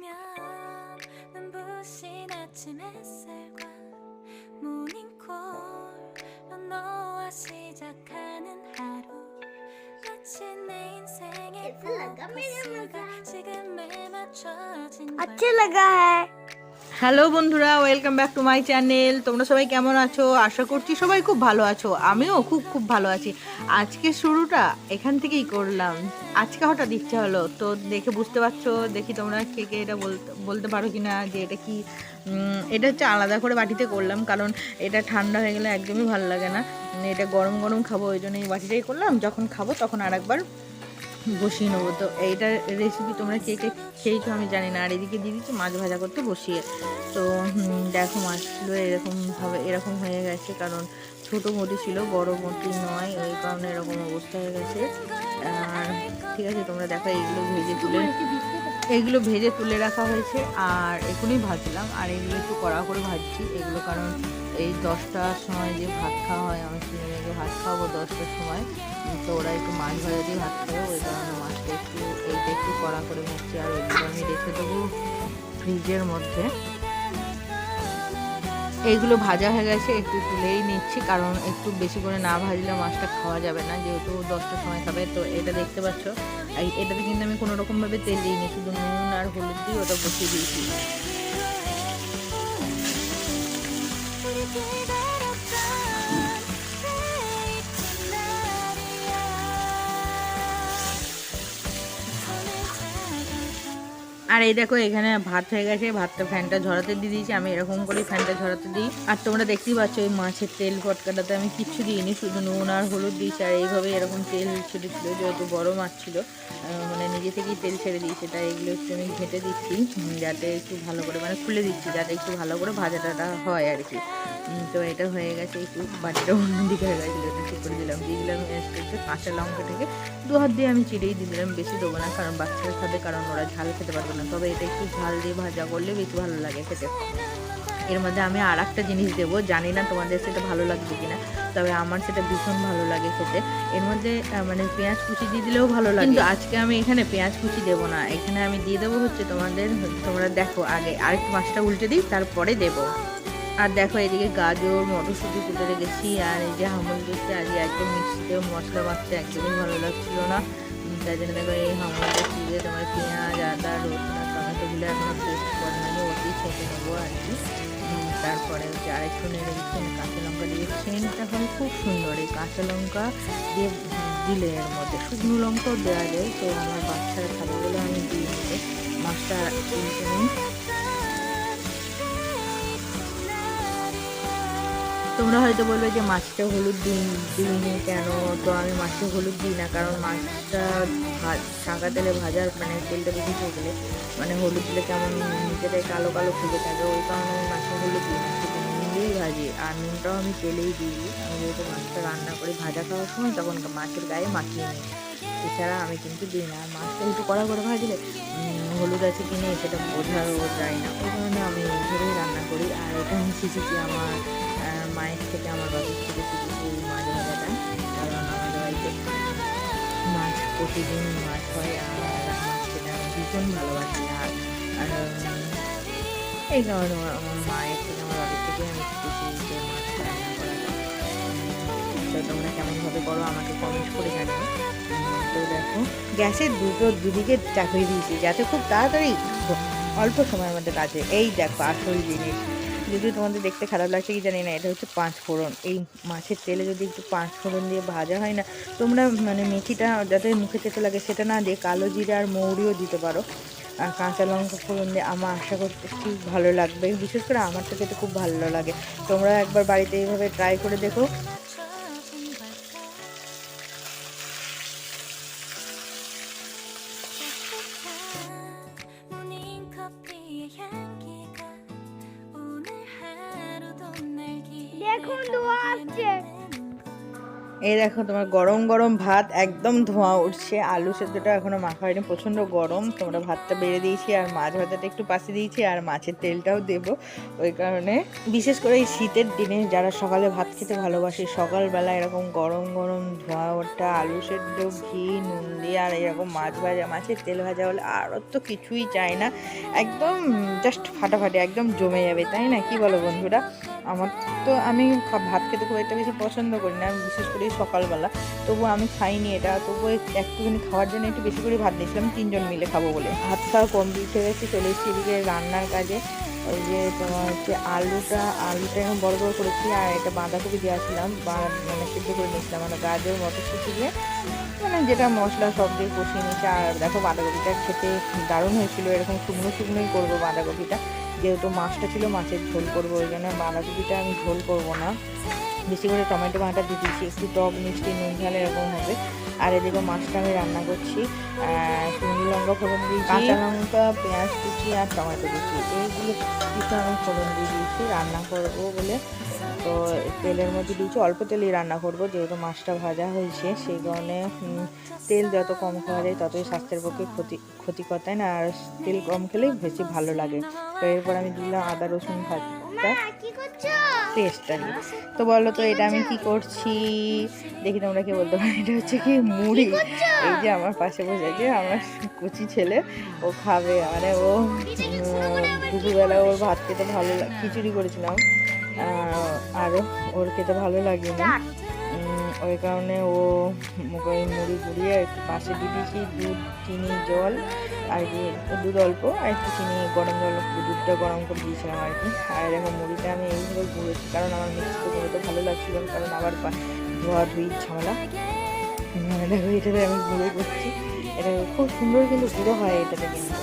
면 눈부신 아침 햇살과 모닝콜로 너와 시작하는 하루. 마침 내 인생의 포커스가 지금에 맞춰진 걸 아찔러가 해. Hello বন্ধুরা, welcome back to my channel. তোমরা সবাই কেমন আছো? আশা করছি সবাই খুব ভালো আছো। আমিও খুব খুব ভালো আছি। আজকে শুরুটা এখান থেকেই করলাম। আজকে হঠাৎ ইচ্ছা হলো। তো দেখে বুঝতে পারছ, দেখি তোমরা কে কে এটা বলতে পারো কি না যে এটা কি এটা হচ্ছে আলাদা করে বাটিতে করলাম, কারণ এটা ঠান্ডা হয়ে গেলে একদমই ভালো লাগে না। এটা গরম গরম খাব, ওই জন্য এই বাটিটাই করলাম। যখন খাব তখন আর একবার বসিয়ে নেব। তো এইটার রেসিপি তোমরা কে কে খেয়েছো আমি জানি না। আর এদিকে দিয়ে দিচ্ছি মাছ ভাজা করতে বসিয়ে। তো দেখো মাছগুলো এরকমভাবে এরকম হয়ে গেছে কারণ ছোটো মোটি ছিল, বড় মোটি নয়, ওই কারণে এরকম অবস্থা হয়ে গেছে। আর ঠিক আছে, তোমরা দেখো এইগুলো ভেজে তুলে। এইগুলো ভেজে তুলে রাখা হয়েছে, আর এখনই ভাজলাম। আর এগুলো একটু কড়া করে ভাজছি। এগুলো কারণ এই দশটার সময় যে ভাত খাওয়া হয়, আমি ছেলে মেয়েকে ভাত খাওয়াবো দশটার সময়। তো ওরা একটু মাছ ভাজা দিয়ে ভাত খাবে, ওই কারণে মাছটা একটু, এইটা একটু কড়া করে ভাজছি। আর এগুলো আমি রেখে দেবো ফ্রিজের মধ্যে। এইগুলো ভাজা হয়ে গেছে, একটু তুলেই নিচ্ছি, কারণ একটু বেশি করে না ভাজলে মাছটা খাওয়া যাবে না, যেহেতু দশটার সময় খাবে। তো এটা দেখতে পাচ্ছ এটাতে কিন্তু আমি কোনোরকমভাবে তেল দিইনি, শুধু নুন আর হলুদ দিয়ে ওটা বসিয়ে দিয়েছি। আর এই দেখো, এখানে ভাত হয়ে গেছে। ভাতটা ফ্যানটা ঝরাতে দিয়ে দিয়েছি। আমি এরকম করেই ফ্যানটা ঝরাতে দিই। আর তোমরা দেখতেই পাচ্ছ, এই মাছের তেল ফটকাটাতে আমি কিচ্ছু দিইনি। শুধু নুন আর হলুদ দিয়েছি। আর এইভাবে এরকম তেল ছেড়েছিল যেহেতু বড় মাছ ছিল মানে নিজে থেকেই তেল ছেড়ে দিয়েছে। তাই এগুলো একটু আমি ঘেটে দিচ্ছি যাতে একটু ভালো করে মানে খুলে দিচ্ছি, যাতে একটু ভালো করে ভাজাটাটা হয় আর কি। তো এটা হয়ে গেছে একটু বাটিটা অন্যদিকে হয়ে গেছিল একটু ঠিক করে দিলাম দিয়ে দিলাম একটু কাঁচা লঙ্কা থেকে। দু হাত দিয়ে আমি চিড়েই দিয়ে দিলাম বেশি দেবো না কারণ বাচ্চারা খাবে কারণ ওরা ঝাল খেতে পারবে না। তবে এটা একটু ঝাল দিয়ে ভাজা করলে বেশি ভালো লাগে খেতে। এর মধ্যে আমি আর একটা জিনিস দেবো জানি না তোমাদের সেটা ভালো লাগবে কিনা তবে আমার সেটা ভীষণ ভালো লাগে খেতে। এর মধ্যে মানে পেঁয়াজ কুচি দিয়ে দিলেও ভালো লাগে। কিন্তু আজকে আমি এখানে পেঁয়াজ কুচি দেবো না এখানে আমি দিয়ে দেবো হচ্ছে তোমাদের তোমরা দেখো আগে আরেকটু মাছটা উল্টে দিই তারপরে দেবো। আর দেখো এদিকে গাজর, মটরশুঁটি তুলে রেখেছি, আর এই যে হামল দিচ্ছে আজ একদম মিক্সিতে মশলা মাখতে একদমই ভালো লাগছিল না। তাই জন্য দেখো এই হামলটা চিড়ে তোমার পেঁয়াজ, আদা, রসুন আর টমেটোগুলো এখন পেস্ট করে নেব ওতেই ছেঁকে নেব আর কি। তারপরে হচ্ছে আরেকটু নেড়ে দিচ্ছি কাঁচা লঙ্কা দিয়ে সেন্টটা হয় খুব সুন্দর, এই কাঁচা লঙ্কা দিয়ে দিলে এর মধ্যে শুকনো লঙ্কাও দেওয়া যায়, তো আমার বাচ্চারা খাবে বলে আমি দিয়ে নিতে মাছটা তোমরা হয়তো বলবে যে মাছটা হলুদ দিই দিইনি কেন? তো আমি মাছটা হলুদ দিই না, কারণ মাছটা ছাঁকা তেলে ভাজার মানে তেলটা বেশি থাকলে মানে হলুদ দিলে কেমন নিচেটায় কালো কালো ফুটে থাকে, ওই কারণে আমি মাছটা হলুদ দিই না দিয়েই ভাজি, আর নুনটাও আমি তেলেই দিই। আমি যেহেতু মাছটা রান্না করি ভাজা খাওয়ার সময়, তখন মাছের গায়ে মাখিয়ে নিই। এছাড়া আমি কিন্তু দিই না মাছটা একটু কড়া করে ভাজলে হলুদ আছে কি নেই, সেটা বোঝাও যায় না। ওই কারণে আমি এইভাবেই রান্না করি, আর এটা আমি শিখেছি আমার মায়ের থেকে আমার বাবার থেকে শিখেছি এই মাছ ভাজাটা কারণ আমাদের বাড়িতে মাছ প্রতিদিন মাছ হয় আর মাছ খেতে আমি ভীষণ ভালোবাসি। আর এই কারণে আমার মায়ের থেকে, আমার বাবার থেকে আমি শিখেছি যে মাছ তো তোমরা কেমনভাবে করো আমাকে কমেন্ট করে জানিও। তো দেখো, গ্যাসের দুটো দুদিকে চাপিয়ে দিয়েছি, যাতে খুব তাড়াতাড়ি অল্প সময়ের মধ্যে কাজে এই দেখো আসল জিনিস। যদি তোমাদের দেখতে খারাপ লাগছে, কি জানি না, এটা হচ্ছে পাঁচ ফোড়ন। এই মাছের তেলে যদি একটু পাঁচ ফোড়ন দিয়ে ভাজা হয় না, তোমরা মানে মেথিটা যাতে মুখে খেতে লাগে, সেটা না দিয়ে কালো জিরে আর মৌরিও দিতে পারো। আর কাঁচা লঙ্কা ফোড়ন দিয়ে আমার আশা করতে খুব ভালো লাগবে। বিশেষ করে আমার তো খেতে খুব ভালো লাগে। তোমরা একবার বাড়িতে এইভাবে ট্রাই করে দেখো। I'm going to watch it. এই দেখো, তোমার গরম গরম ভাত একদম ধোঁয়া উঠছে। আলু সেদ্ধটা এখনও মাখা হয়নি, প্রচণ্ড গরম। তোমরা ভাতটা বেড়ে দিয়েছি আর মাছ ভাতাটা একটু পাশে দিয়েছি আর মাছের তেলটাও দেব। ওই কারণে বিশেষ করে এই শীতের দিনে যারা সকালে ভাত খেতে ভালোবাসে, সকালবেলা এরকম গরম গরম ধোঁয়া ওঠা, আলু সেদ্ধ, ঘি, নুন দিয়ে আর এরকম মাছ ভাজা, মাছের তেল ভাজা হলে আর তো কিছুই চাই না। একদম জাস্ট ফাটাফাটি, একদম জমে যাবে, তাই না? কি বলো বন্ধুরা? আমার তো আমি ভাত খেতে খুব একটা বেশি পছন্দ করি না। বিশেষ করে এই সকালবেলা। তবুও আমি খাইনি এটা। তবু এক- একটুখানি খাওয়ার জন্য একটু বেশি করে ভাত দিয়েছিলাম। তিনজন মিলে খাব বলে। ভাত খাওয়া কমপ্লিট হয়ে গেছে। চলে এসেছি এদিকে রান্নার কাজে। ওই যে তোমার হচ্ছে আলুটা আলুটা এখন বড় বড় করেছি আর এটা বাঁধাকপি দিয়েছিলাম মানে সিদ্ধ করে নিয়েছিলাম। মানে গাজর, মটরশুঁটি দিয়ে। মানে যেটা মশলা সব দিয়ে কষিয়ে নিয়েছি। আর দেখো বাঁধাকপিটা খেতে দারুণ হয়েছিল। এরকম শুকনো শুকনোই করব বাঁধাকপিটা। যেহেতু মাছটা ছিল, মাছের ঝোল করব। ওই জন্য বাঁধাকপিটা আমি ঝোল করব না। বেশি করে টমেটো বাটা দিয়ে দিয়েছি একটু টক মিষ্টি নুন ঝাল এরকম হবে। আর এদিকে মাছটা আমি রান্না করছি শুকনো লঙ্কা ফোড়ন দিয়েছি কাঁচা লঙ্কা পেঁয়াজ কুচি আর টমেটো কুচি। এইগুলো কিছু আমি ফোড়ন দিয়ে দিয়েছি রান্না করব বলে। তো তেলের মধ্যে দিয়েছি অল্প তেলেই রান্না করব যেহেতু মাছটা ভাজা হয়েছে সেই কারণে তেল যত কম খাওয়া যায় ততই স্বাস্থ্যের পক্ষে ক্ষতি ক্ষতিকর তাই না? আর তেল কম খেলেই বেশি ভালো লাগে। তো এরপর আমি দিলাম আদা রসুন করছ? পেস্টটা নিয়ে তো বলো তো এটা আমি কি করছি? দেখি তোমরা কি বলতে পারো এটা হচ্ছে কি মুড়ি। এই যে আমার পাশে বসে আছে আমার কুচি ছেলে ও খাবে মানে ও দুপুরবেলা ওর ভাত খেতে ভালো লাগ- খিচুড়ি করেছিলাম। আরও ওর খেতে ভালো লাগে না ওই কারণে ও ওই মুড়ি গুড়িয়ে একটু পাশে দিয়ে দিয়েছি, দুধ, চিনি, জল, আর কি দুধ অল্প, আর একটু চিনি, গরম জল দুধটা গরম করে দিয়েছিলাম আর কি। আর এখন মুড়িটা আমি এইভাবে ঘুরেছি, কারণ আমার মিক্সতে গুঁড়োতে ভালো লাগছিল কারণ আবার ধোয়া ধুই, ঝামেলা। দেখো এটাতে আমি গুঁড়ো করছি এটা খুব সুন্দর কিন্তু গুঁড়ো হয়, এটাতে কিন্তু।